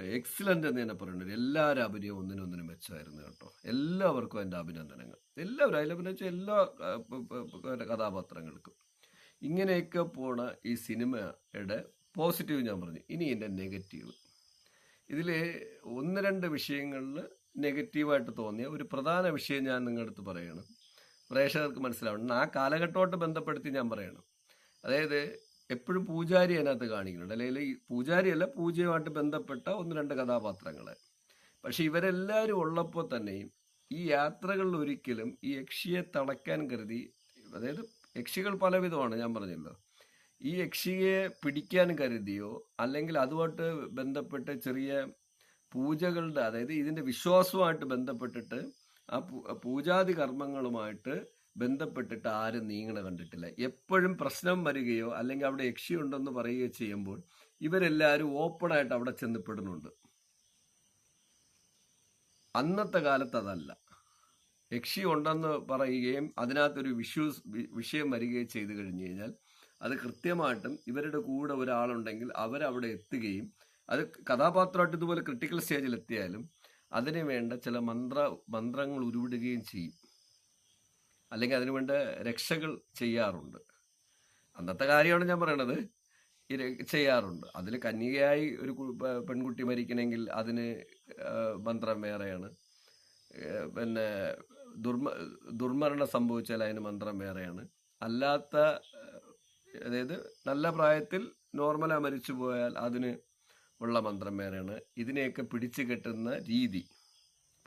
Excellent എന്ന് തന്നെ പറയുന്നുണ്ട് എല്ലാവരും അഭിനയം ഒന്നിനൊന്നിനും മെച്ചമായിരുന്നു കേട്ടോ. എല്ലാവർക്കും എന്റെ അഭിനന്ദനങ്ങൾ. എല്ലാവരും അതിൽ അഭിനയിച്ച എല്ലാ കഥാപാത്രങ്ങൾക്കും. ഇങ്ങനെയൊക്കെ പോണ ഈ സിനിമയുടെ പോസിറ്റീവ് ഞാൻ പറഞ്ഞു. ഇനി എന്റെ നെഗറ്റീവ് ഇതിൽ ഒന്ന് രണ്ട് വിഷയങ്ങളിൽ നെഗറ്റീവായിട്ട് തോന്നിയ ഒരു പ്രധാന വിഷയം ഞാൻ നിങ്ങളുടെ അടുത്ത് പറയണം. പ്രേക്ഷകർക്ക് മനസ്സിലാവണം. ആ കാലഘട്ടമായിട്ട് ബന്ധപ്പെടുത്തി ഞാൻ പറയണം. അതായത് എപ്പോഴും പൂജാരി അതിനകത്ത് കാണിക്കുന്നുണ്ട്. അല്ലെങ്കിൽ പൂജാരിയല്ല പൂജയുമായിട്ട് ബന്ധപ്പെട്ട ഒന്ന് രണ്ട് കഥാപാത്രങ്ങൾ പക്ഷെ ഇവരെല്ലാവരും ഉള്ളപ്പോൾ തന്നെയും ഈ യാത്രകളിൽ ഒരിക്കലും ഈ യക്ഷിയെ തളയ്ക്കാൻ കരുതി അതായത് യക്ഷികൾ പലവിധമാണ് ഞാൻ പറഞ്ഞല്ലോ. ഈ യക്ഷിയെ പിടിക്കാൻ കരുതിയോ അല്ലെങ്കിൽ അതുമായിട്ട് ബന്ധപ്പെട്ട് ചെറിയ പൂജകളുടെ അതായത് ഇതിന്റെ വിശ്വാസവുമായിട്ട് ബന്ധപ്പെട്ടിട്ട് ആ പൂജാതി കർമ്മങ്ങളുമായിട്ട് ബന്ധപ്പെട്ടിട്ട് ആരും നീങ്ങണ കണ്ടിട്ടില്ല. എപ്പോഴും പ്രശ്നം വരികയോ അല്ലെങ്കിൽ അവിടെ യക്ഷിയുണ്ടെന്ന് പറയുകയോ ചെയ്യുമ്പോൾ ഇവരെല്ലാവരും ഓപ്പണായിട്ട് അവിടെ ചെന്നപ്പെടുന്നുണ്ട്. അന്നത്തെ കാലത്ത് അതല്ല. യക്ഷി ഉണ്ടെന്ന് പറയുകയും അതിനകത്തൊരു വിഷ്യൂസ് വിഷയം വരികയും ചെയ്തു കഴിഞ്ഞു കഴിഞ്ഞാൽ അത് കൃത്യമായിട്ടും ഇവരുടെ കൂടെ ഒരാളുണ്ടെങ്കിൽ അവരവിടെ എത്തുകയും അത് കഥാപാത്രമായിട്ട് ഇതുപോലെ ക്രിട്ടിക്കൽ സ്റ്റേജിൽ എത്തിയാലും അതിനു വേണ്ട ചില മന്ത്ര മന്ത്രങ്ങൾ ഉരുവിടുകയും ചെയ്യും. അല്ലെങ്കിൽ അതിനു വേണ്ട രക്ഷകൾ ചെയ്യാറുണ്ട്. അന്നത്തെ കാര്യമാണ് ഞാൻ പറയണത്. ചെയ്യാറുണ്ട്. അതിൽ കന്യകയായി ഒരു പെൺകുട്ടി മരിക്കണമെങ്കിൽ അതിന് മന്ത്രം വേറെയാണ്. പിന്നെ ദുർമ ദുർമരണം സംഭവിച്ചാൽ അതിന് മന്ത്രം വേറെയാണ്. അല്ലാത്ത അതായത് നല്ല പ്രായത്തിൽ നോർമലാ മരിച്ചു പോയാൽ അതിന് ഉള്ള മന്ത്രം വേറെയാണ്. ഇതിനെയൊക്കെ പിടിച്ചു കെട്ടുന്ന രീതി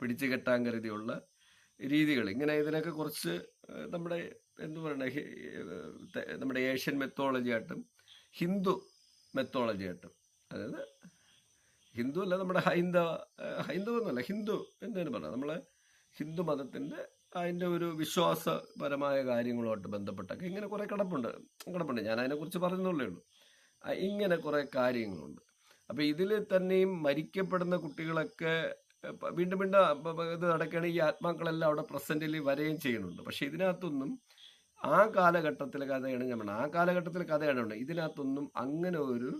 പിടിച്ചു കെട്ടാൻ കരുതിയുള്ള രീതികൾ. ഇങ്ങനെ ഇതിനൊക്കെ കുറച്ച് നമ്മുടെ എന്തു പറയണ നമ്മുടെ ഏഷ്യൻ മെത്തോളജി ആയിട്ടും ഹിന്ദു മെത്തോളജി ആയിട്ടും അതായത് ഹിന്ദു അല്ല നമ്മുടെ ഹൈന്ദവ ഹൈന്ദവ എന്നല്ല ഹിന്ദു എന്തിനു പറയാം നമ്മളെ ഹിന്ദു മതത്തിന്റെ അതിന്റെ ഒരു വിശ്വാസപരമായ കാര്യങ്ങളുമായിട്ട് ബന്ധപ്പെട്ടൊക്കെ ഇങ്ങനെ കുറേ കിടപ്പുണ്ട് കിടപ്പുണ്ട്. ഞാൻ അതിനെക്കുറിച്ച് പറഞ്ഞതല്ലേ ഉള്ളൂ. ഇങ്ങനെ കുറെ കാര്യങ്ങളുണ്ട്. അപ്പോൾ ഇതിൽ തന്നെയും മരിക്കപ്പെടുന്ന കുട്ടികളൊക്കെ വീണ്ടും വീണ്ടും ഇത് നടക്കുകയാണെങ്കിൽ ഈ ആത്മാക്കളെല്ലാം അവിടെ പ്രസന്റിൽ വരികയും ചെയ്യുന്നുണ്ട്. പക്ഷെ ഇതിനകത്തൊന്നും ആ കാലഘട്ടത്തിലെ കഥയാണ് പറഞ്ഞത്. ആ കാലഘട്ടത്തിലെ കഥയാണ് ഉണ്ട് ഇതിനകത്തൊന്നും അങ്ങനെ ഒരു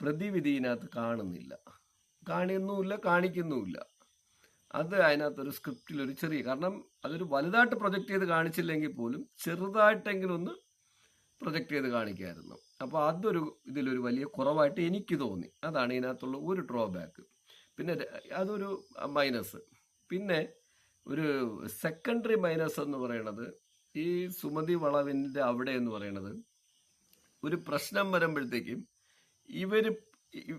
പ്രതിവിധി ഇതിനകത്ത് കാണുന്നില്ല. കാണുന്നുമില്ല കാണിക്കുന്നുമില്ല. അത് അതിനകത്തൊരു സ്ക്രിപ്റ്റിൽ ഒരു ചെറിയ കാരണം അതൊരു വലുതായിട്ട് പ്രൊജക്റ്റ് ചെയ്ത് കാണിച്ചില്ലെങ്കിൽ പോലും ചെറുതായിട്ടെങ്കിലും ഒന്ന് പ്രൊജക്റ്റ് ചെയ്ത് കാണിക്കായിരുന്നു. അപ്പോൾ അതൊരു ഇതിലൊരു വലിയ കുറവായിട്ട് എനിക്ക് തോന്നി. അതാണ് ഇതിനകത്തുള്ള ഒരു ഡ്രോബാക്ക് പിന്നെ അതൊരു മൈനസ്. പിന്നെ ഒരു സെക്കൻഡറി മൈനസ് എന്ന് പറയണത് ഈ സുമതി വളവിന്റെ അവിടെ എന്ന് പറയണത് ഒരു പ്രശ്നം വരുമ്പോഴത്തേക്കും ഇവർ ഇ-